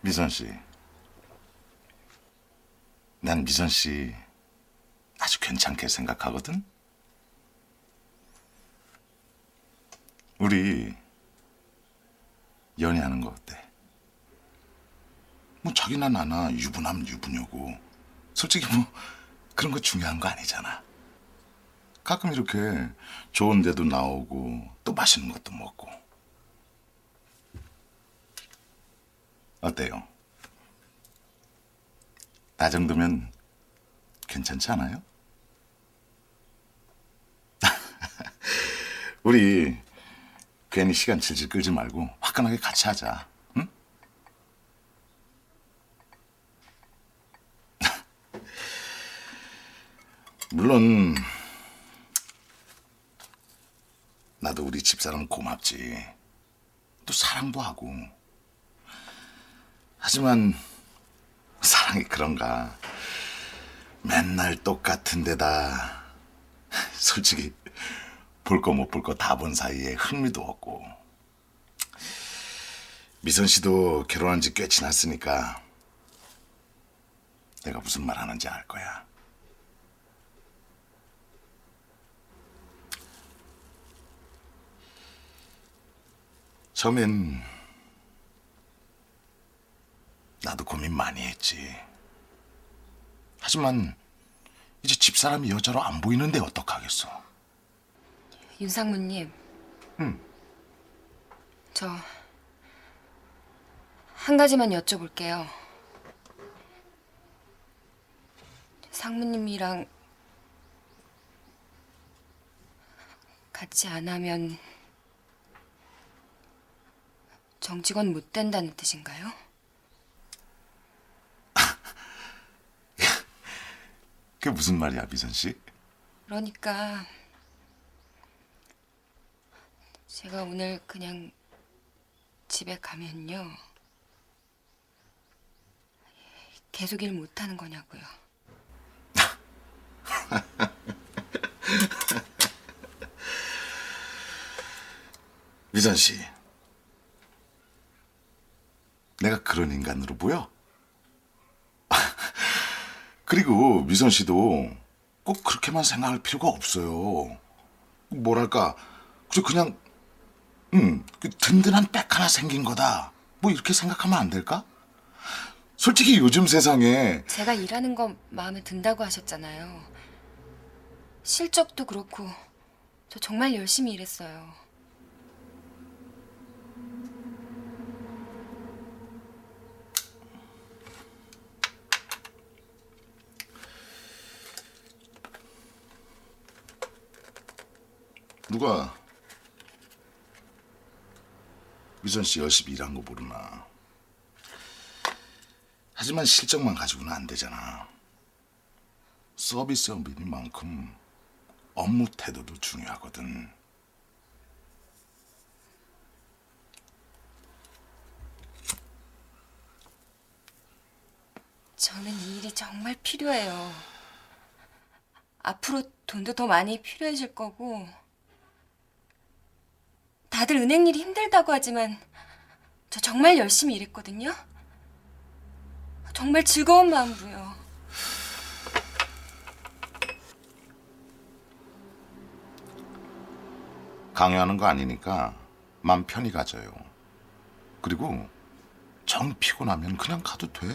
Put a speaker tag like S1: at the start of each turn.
S1: 미선 씨. 난 미선 씨 아주 괜찮게 생각하거든. 우리 연애하는 거 어때? 뭐 자기나 나나 유부남 유부녀고 솔직히 뭐 그런 거 중요한 거 아니잖아. 가끔 이렇게 좋은 데도 나오고 또 맛있는 것도 먹고 어때요? 나 정도면 괜찮지 않아요? 우리 괜히 시간 질질 끌지 말고 화끈하게 같이 하자. 응? 물론 나도 우리 집사람 고맙지. 또 사랑도 하고. 하지만 사랑이 그런가. 맨날 똑같은 데다 솔직히 볼 거 못 볼 거 다 본 사이에 흥미도 없고. 미선 씨도 결혼한 지 꽤 지났으니까 내가 무슨 말 하는지 알 거야. 처음엔 나도 고민 많이 했지. 하지만 이제 집사람이 여자로 안 보이는데 어떡하겠어.
S2: 윤상무님.
S1: 응.
S2: 저 한 가지만 여쭤볼게요. 상무님이랑 같이 안 하면 정직원 못 된다는 뜻인가요?
S1: 그게 무슨 말이야, 미선 씨?
S2: 그러니까 제가 오늘 그냥 집에 가면요. 계속 일 못하는 거냐고요.
S1: 미선 씨. 내가 그런 인간으로 보여? 그리고 미선 씨도 꼭 그렇게만 생각할 필요가 없어요. 뭐랄까, 그냥, 음, 그 든든한 백 하나 생긴 거다. 뭐 이렇게 생각하면 안 될까? 솔직히 요즘 세상에
S2: 제가 일하는 거 마음에 든다고 하셨잖아요. 실적도 그렇고 저 정말 열심히 일했어요.
S1: 누가 미선 씨 열심히 일한 거 모르나? 하지만 실적만 가지고는 안 되잖아. 서비스업이니만큼 업무 태도도 중요하거든.
S2: 저는 이 일이 정말 필요해요. 앞으로 돈도 더 많이 필요해질 거고 다들 은행 일이 힘들다고 하지만 저 정말 열심히 일했거든요. 정말 즐거운 마음으로요.
S1: 강요하는 거 아니니까 맘 편히 가져요. 그리고 정 피곤하면 그냥 가도 돼.